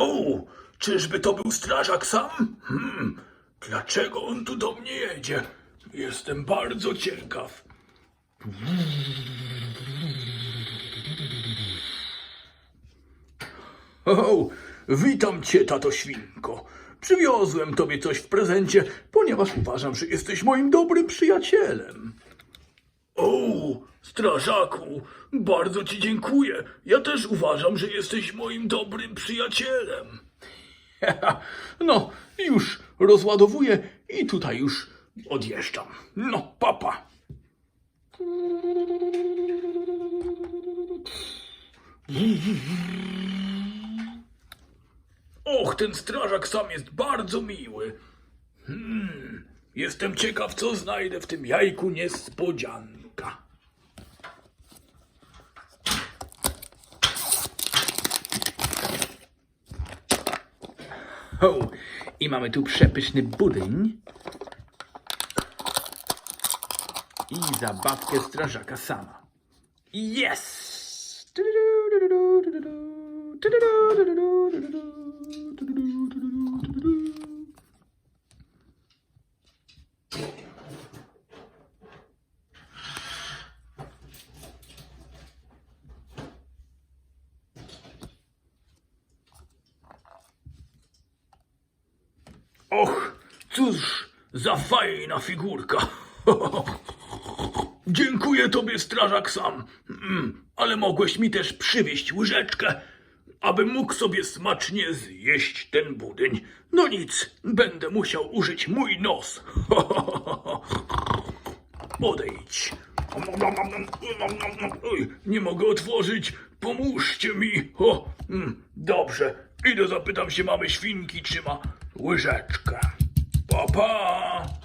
O, czyżby to był strażak sam? Hmm, dlaczego on tu do mnie jedzie? Jestem bardzo ciekaw. O, witam cię, tato świnko. Przywiozłem tobie coś w prezencie, ponieważ uważam, że jesteś moim dobrym przyjacielem. O, strażaku, bardzo ci dziękuję. Ja też uważam, że jesteś moim dobrym przyjacielem. No, już rozładowuję i tutaj już odjeżdżam. No, papa. Och, ten strażak sam jest bardzo miły. Hmm, jestem ciekaw, co znajdę w tym jajku niespodzianka. O, i mamy tu przepyszny budyń. I zabawkę strażaka sama. Yes! Och, cóż za fajna figurka. Dziękuję tobie, strażak sam. Mm, ale mogłeś mi też przywieźć łyżeczkę, abym mógł sobie smacznie zjeść ten budyń. No nic, będę musiał użyć mój nos. Odejdź. Oj, nie mogę otworzyć. Pomóżcie mi. O, mm, dobrze. Idę zapytam się mamy świnki, czy ma łyżeczka. Pa, pa!